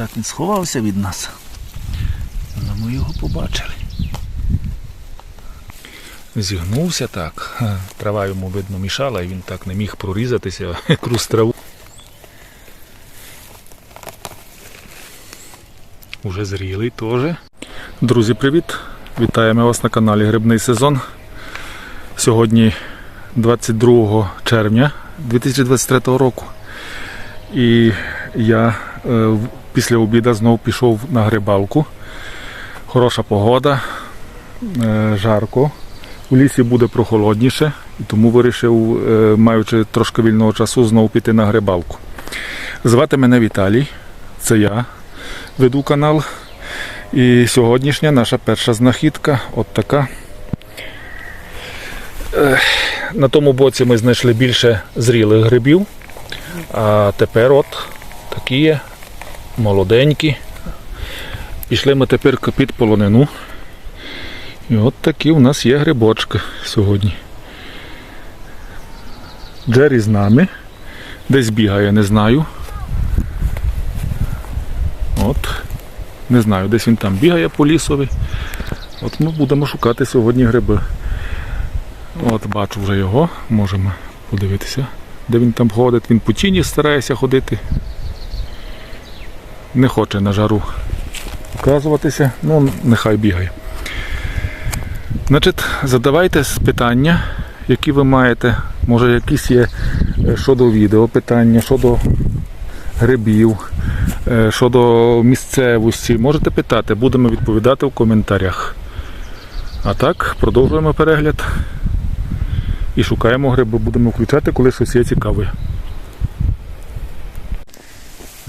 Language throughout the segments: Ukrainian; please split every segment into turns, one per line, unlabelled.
так він сховався від нас. Але ми його побачили. Зігнувся так. Трава йому видно мішала, і він так не міг прорізатися крізь траву. Уже зрілий теж. Друзі, привіт! Вітаємо вас на каналі Грибний сезон. Сьогодні 22 червня 2023 року. І я е, після обіду знов пішов на грибалку. Хороша погода, е, жарко. У лісі буде прохолодніше, і тому вирішив, е, маючи трошки вільного часу, знову піти на грибалку. Звати мене Віталій, це я веду канал. І сьогоднішня наша перша знахідка от така. На тому боці ми знайшли більше зрілих грибів, а тепер от такі є молоденькі. Пішли ми тепер під полонину. І от такі у нас є грибочки сьогодні. Джері з нами. Десь бігає, не знаю. От. Не знаю, десь він там бігає по лісові. От ми будемо шукати сьогодні гриби. От бачу вже його, можемо подивитися, де він там ходить. Він по тіні старається ходити. Не хоче на жару показуватися, ну нехай бігає. Значить, задавайте питання, які ви маєте. Може якісь є е, щодо відео питання, щодо грибів, е, щодо місцевості. Можете питати, будемо відповідати в коментарях. А так, продовжуємо перегляд. І шукаємо гриби, будемо включати, коли щось є цікаве.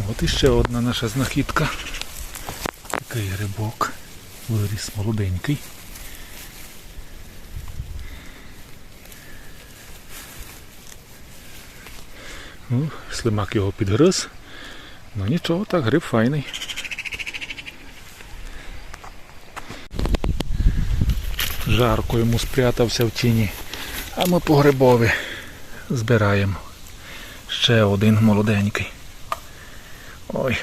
От іще одна наша знахідка. Такий грибок. Виріс молоденький. Ну, слимак його підгриз. Ну нічого, так, гриб файний. Жарко йому спрятався в тіні. А ми по грибові збираємо. Ще один молоденький. Ой.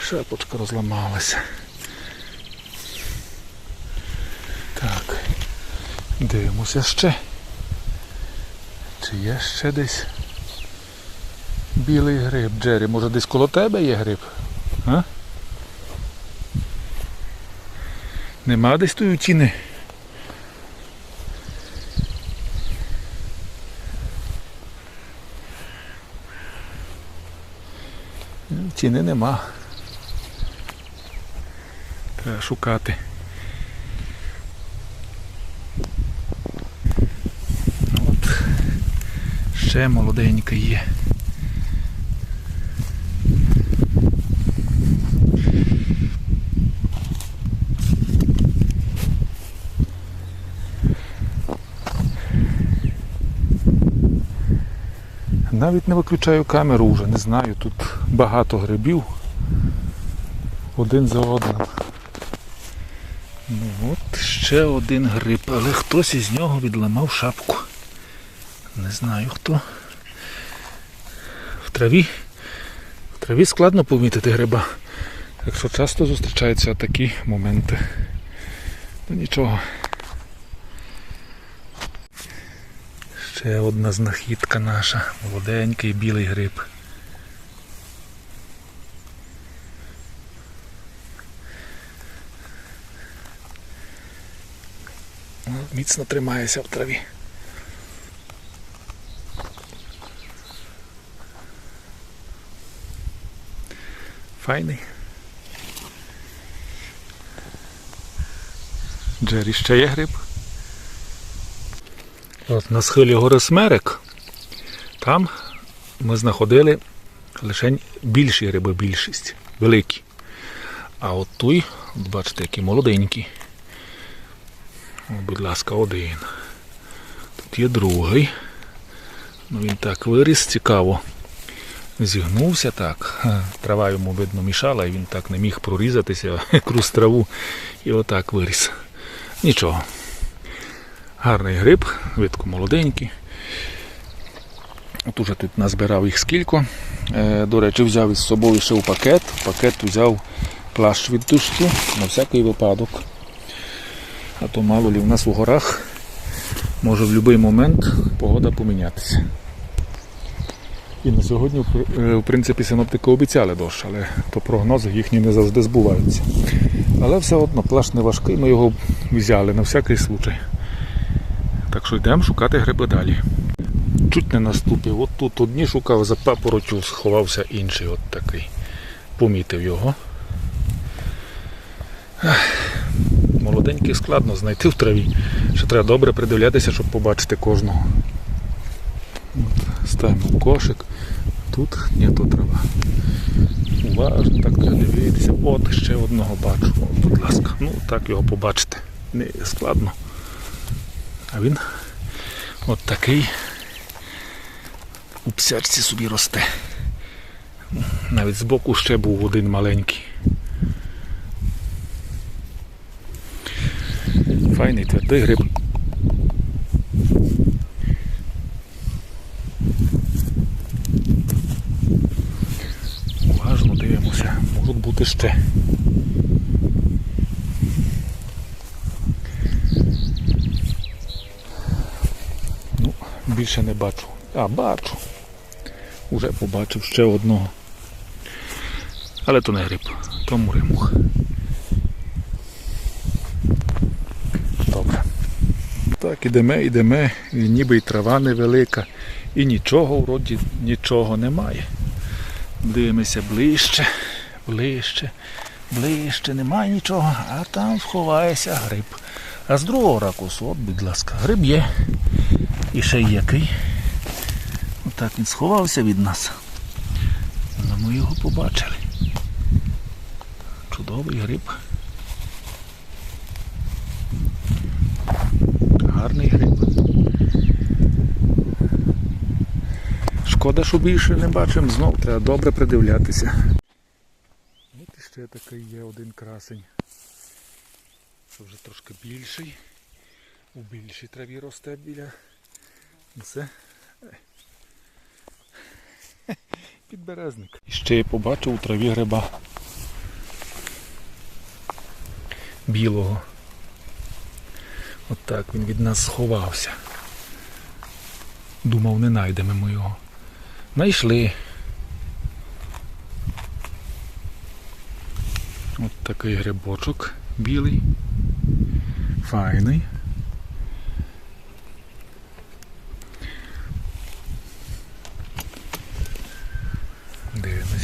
Шапочка розламалася. Так. Дивимося ще. Чи є ще десь білий гриб? Джері, може десь коло тебе є гриб? А? Нема десь тої тіни? Тіни нема. Треба шукати. От. Ще молоденька є. Навіть не виключаю камеру вже, не знаю, тут багато грибів. Один за одним. Ну от ще один гриб, але хтось із нього відламав шапку. Не знаю хто. В траві. В траві складно помітити гриба. Якщо часто зустрічаються такі моменти. Ну нічого. Ще одна знахідка наша. Молоденький білий гриб. Ну, Міцно тримається в траві. Файний. Джері ще є гриб. От на схилі гори Смерек. Там ми знаходили лише більші гриби, більшість, великі. А от той, бачите, який молоденький. Будь ласка, один. Тут є другий. Ну, він так виріс, цікаво. Зігнувся так. Трава йому видно мішала, і він так не міг прорізатися крізь траву. І отак виріс. Нічого. Гарний гриб, видко молоденький. От уже тут назбирав їх скільки. Е, До речі, взяв із собою ще у пакет. В пакет взяв плащ від дощу на всякий випадок. А то мало лі в нас у горах може в будь-який момент погода помінятися. І на сьогодні, в е, принципі, синоптики обіцяли дощ, але то прогнози їхні не завжди збуваються. Але все одно плащ не важкий, ми його взяли на всякий случай. Так що йдемо шукати гриби далі. Чуть не наступив. От тут одні шукав за папоротю, сховався інший от такий. Помітив його. Молоденький складно знайти в траві. Ще треба добре придивлятися, щоб побачити кожного. От, ставимо кошик. Тут ні, то трава. Уважно, так дивитися. От ще одного бачу. Будь ласка. Ну так його побачити. Не складно. А він от такий у псячці собі росте. Навіть збоку ще був один маленький. Файний твердий гриб. Уважно дивимося, можуть бути ще. Ну, більше не бачу. А, бачу. Уже побачив ще одного. Але то не гриб, то муримух. Добре. Так, ідемо, ідемо, і ніби і трава невелика, і нічого вроді нічого немає. Дивимося ближче, ближче, ближче, немає нічого, а там сховається гриб. А з другого ракурсу, от, будь ласка, гриб є. І ще який. Отак він сховався від нас. Але ми його побачили. Чудовий гриб. Гарний гриб. Шкода, що більше не бачимо, знов треба добре придивлятися. От іще такий є один красень. Це вже трошки більший. У більшій траві росте біля. Це підберезник. І ще я побачив у траві гриба. Білого. От так він від нас сховався. Думав, не знайдемо ми його. Найшли. От такий грибочок білий. Файний.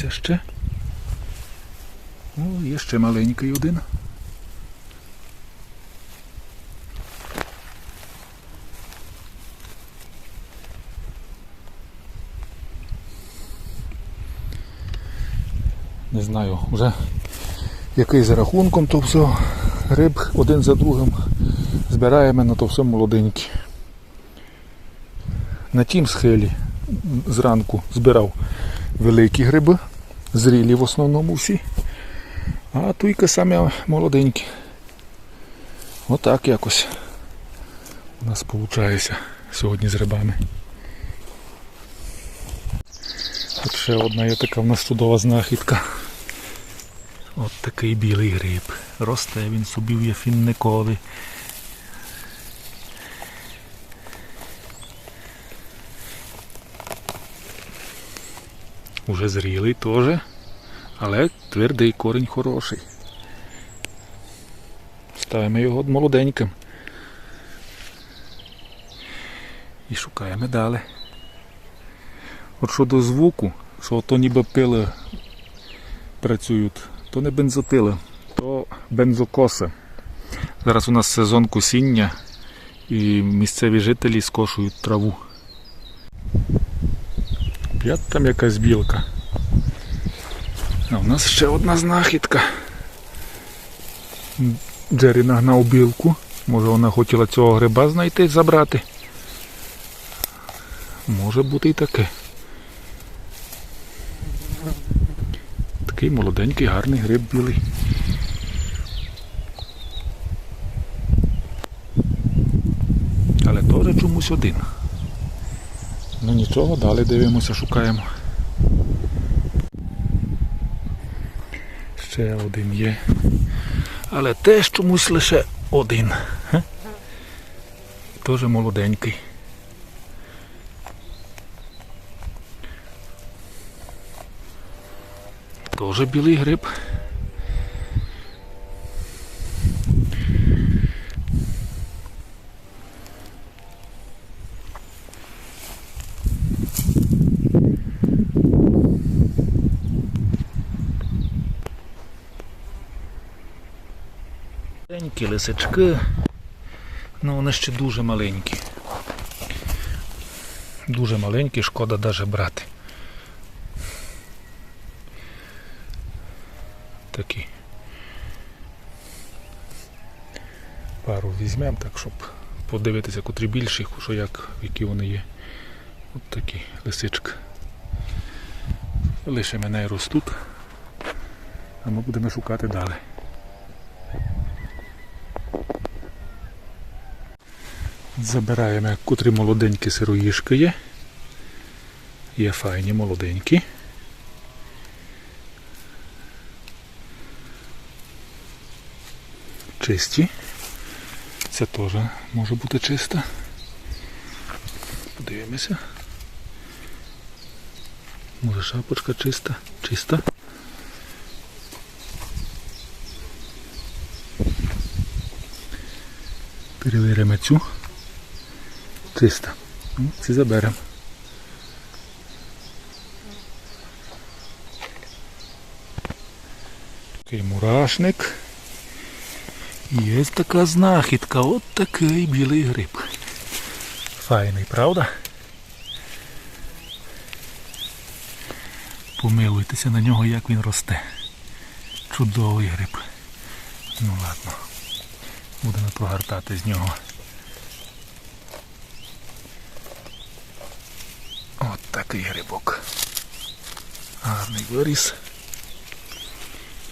Дивимося ще. О, є ще маленький один. Не знаю, вже який за рахунком то все. Риб один за другим збираємо на то все молоденькі. На тім схилі зранку збирав великі гриби, зрілі в основному всі. А туйка самі молоденькі. Отак якось у нас виходить сьогодні з рибами. От ще одна є така в нас чудова знахідка. От такий білий гриб. Росте він собі в яфінникові. Уже зрілий теж, але твердий корінь хороший. Ставимо його молоденьким. І шукаємо далі. От щодо звуку, що то ніби пили працюють, то не бензопили, то бензокоси. Зараз у нас сезон косіння і місцеві жителі скошують траву. П'ят там якась білка. А у нас ще одна знахідка. Джері нагнав білку. Може вона хотіла цього гриба знайти, забрати. Може бути і таке. Такий молоденький, гарний гриб білий. Але теж чомусь один. Ну нічого, далі дивимося, шукаємо. Ще один є. Але теж чомусь лише один. Теж молоденький. Теж білий гриб. Маленькі лисички. Ну вони ще дуже маленькі. Дуже маленькі, шкода навіть брати. Такі. Пару візьмемо так, щоб подивитися, котрі більші, що як, які вони є. От такі лисички. Лише мене ростуть. А ми будемо шукати далі. Забираємо, котрі молоденькі сироїшки є. Є файні, молоденькі. Чисті. Це теж може бути чиста. Подивимося. Може шапочка чиста? Чиста. Перевіримо цю. Чиста. Ці заберемо. Такий мурашник. Є така знахідка. От такий білий гриб. Файний, правда? Помилуйтеся на нього, як він росте. Чудовий гриб. Ну ладно. Будемо прогортати з нього. От такий грибок. Гарний виріс.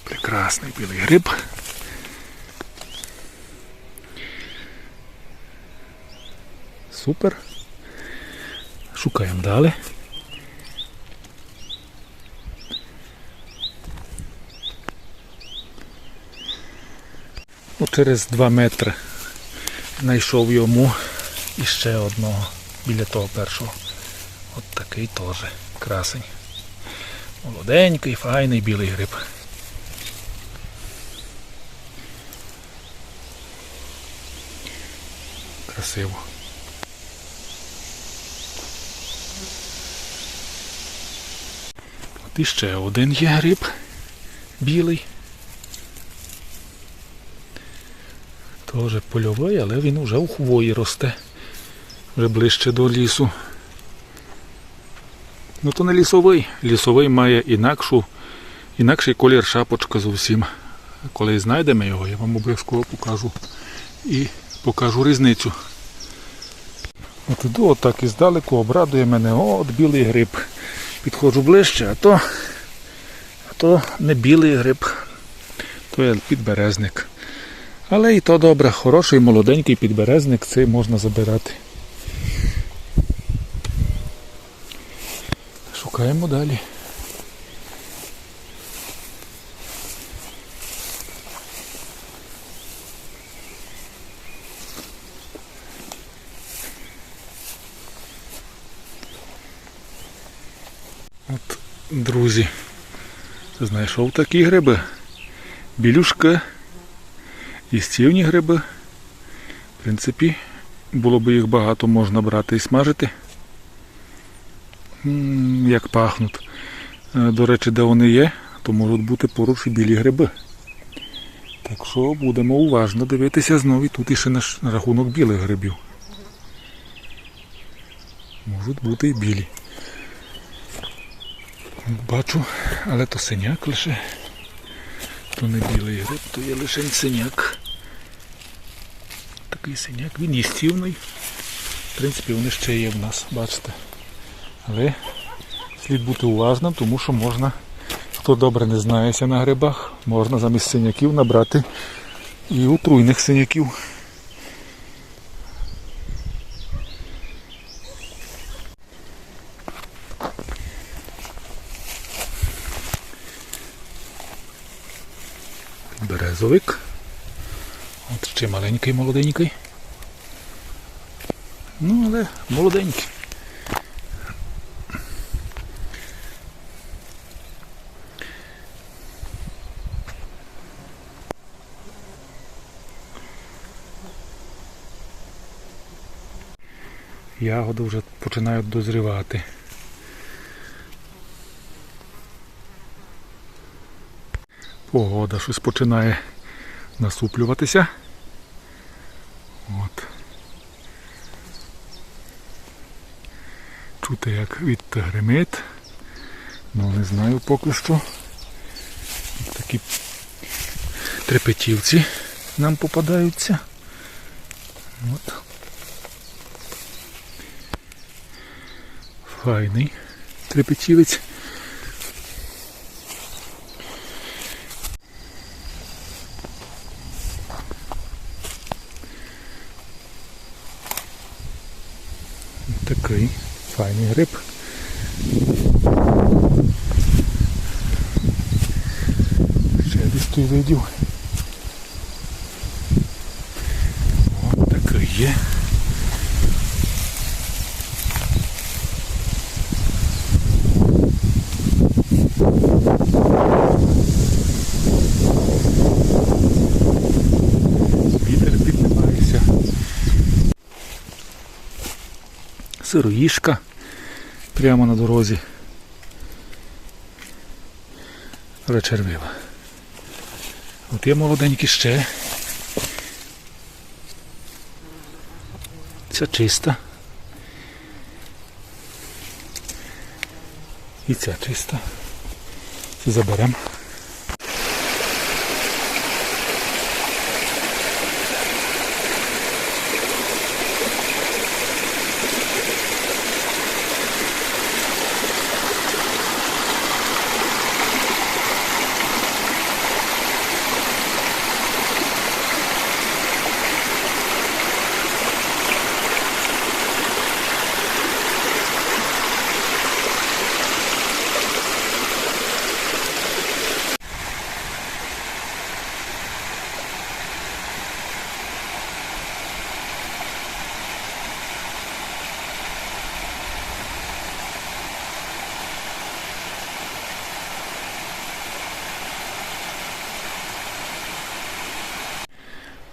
Прекрасний білий гриб. Супер. Шукаємо далі. Ну, через 2 метри знайшов йому іще одного біля того першого. От такий теж красень. Молоденький, файний білий гриб. Красиво. От іще один є гриб білий. Теж польовий, але він вже у хвої росте. Вже ближче до лісу. Ну то не лісовий. Лісовий має інакшу, інакший колір шапочка зовсім. Коли знайдемо його, я вам обов'язково покажу і покажу різницю. От іду отак і здалеку обрадує мене, от білий гриб. Підходжу ближче, а то, а то не білий гриб, то є підберезник. Але і то добре, хороший молоденький підберезник, цей можна забирати. Шукаємо далі. От, друзі, знайшов такі гриби. Білюшка стівні гриби. В принципі, було б їх багато, можна брати і смажити. Як пахнуть. Е, До речі, де вони є, то можуть бути поруч і білі гриби. Так що будемо уважно дивитися знову тут іще на рахунок білих грибів. Можуть бути і білі. Бачу, але то синяк лише. То не білий гриб, то є лише синяк. Такий синяк, він їстівний. В принципі, вони ще є в нас, бачите. Але слід бути уважним, тому що можна, хто добре не знається на грибах, можна замість синяків набрати і отруйних синяків. Березовик. От ще маленький, молоденький. Ну, але молоденький. Ягоди вже починають дозрівати. Погода щось починає насуплюватися. От. Чути як від гримить. Ну не знаю поки що. Такі трепетівці нам попадаються. От. Файний трепетівець. Такий файний гриб. Ще десь той видів. От такий є. Вітер піднімається. Сироїшка прямо на дорозі. Речервива. От є молоденькі ще. Ця чиста. І ця чиста. Заберемо.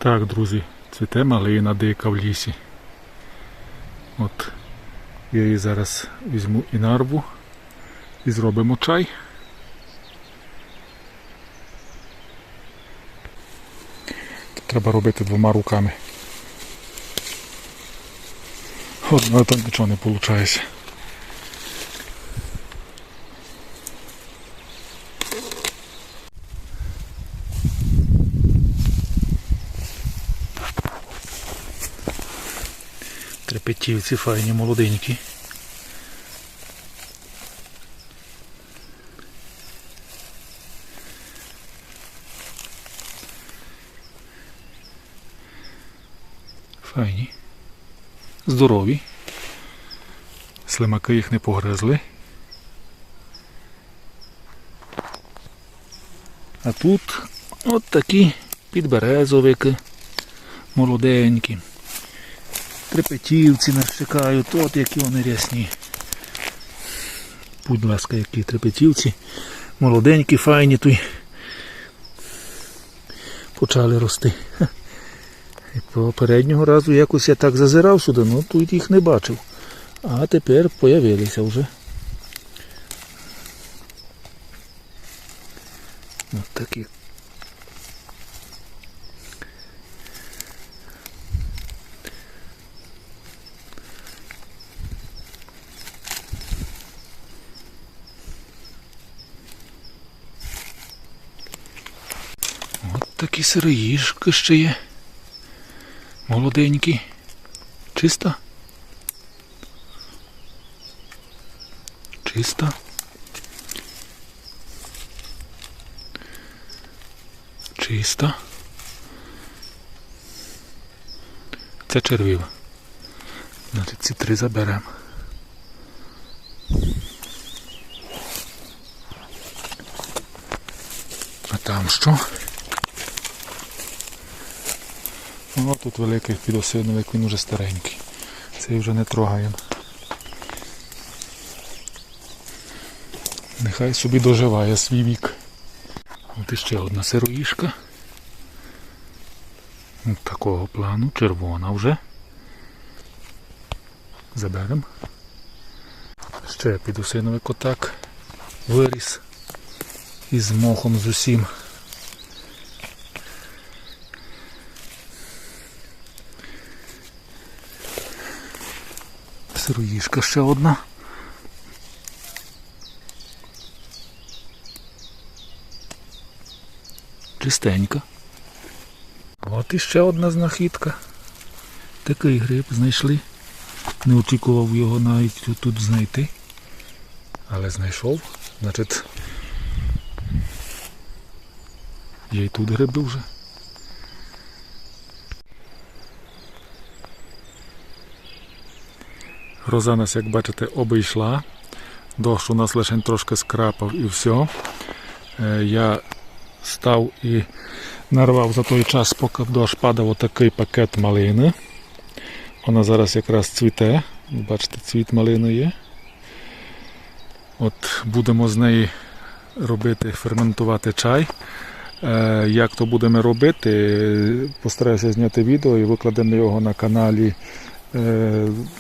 Так, друзі, цвіте малина дика в лісі. От я її зараз візьму і нарву і зробимо чай. Треба робити двома руками. Одною там нічого не виходить. Трепетівці файні, молоденькі. Файні. Здорові. Слимаки їх не погризли. А тут от такі підберезовики молоденькі. Трепетівці нас чекають, от які вони рясні. Будь ласка, які трепетівці. Молоденькі, файні тут почали рости. І попереднього разу якось я так зазирав сюди, ну тут їх не бачив. А тепер появилися вже. От такі. От такі сироїжки ще є. Молоденькі. Чиста? Чиста. Чиста. Це червива. Значить ці три заберемо. А там що? О, тут великий підосиновик, він уже старенький. Цей вже не трогаємо. Нехай собі доживає свій вік. От іще одна сироїшка. От такого плану, червона вже. Заберемо. Ще підосиновик отак виріс. Із мохом з усім. Сироїшка ще одна. Чистенька. От іще одна знахідка. Такий гриб знайшли. Не очікував його навіть тут знайти. Але знайшов. Значить. Є й тут гриби вже. Гроза нас, як бачите, обійшла. Дощ у нас лише трошки скрапав і все. Е, Я став і нарвав за той час, поки дощ падав отакий пакет малини. Вона зараз якраз цвіте. Бачите, цвіт малини є. От будемо з неї робити, ферментувати чай. Е, Як то будемо робити, постараюся зняти відео і викладемо його на каналі, е,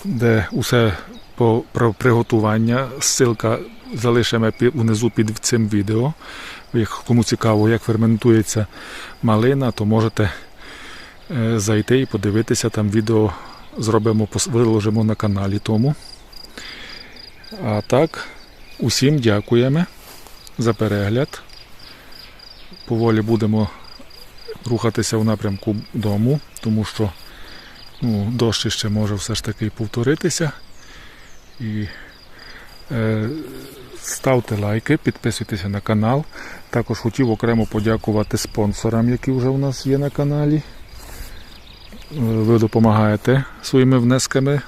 де усе по про приготування. Ссылка залишимо внизу під цим відео. Як кому цікаво, як ферментується малина, то можете е, зайти і подивитися там відео зробимо, виложимо на каналі тому. А так, усім дякуємо за перегляд. Поволі будемо рухатися в напрямку дому, тому що ну, дощ ще може все ж таки повторитися. І е, ставте лайки, підписуйтеся на канал. Також хотів окремо подякувати спонсорам, які вже у нас є на каналі. Е, Ви допомагаєте своїми внесками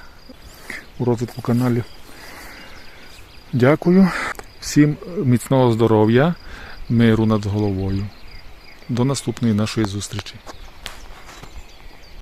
у розвитку каналів. Дякую. Всім міцного здоров'я, миру над головою. До наступної нашої зустрічі.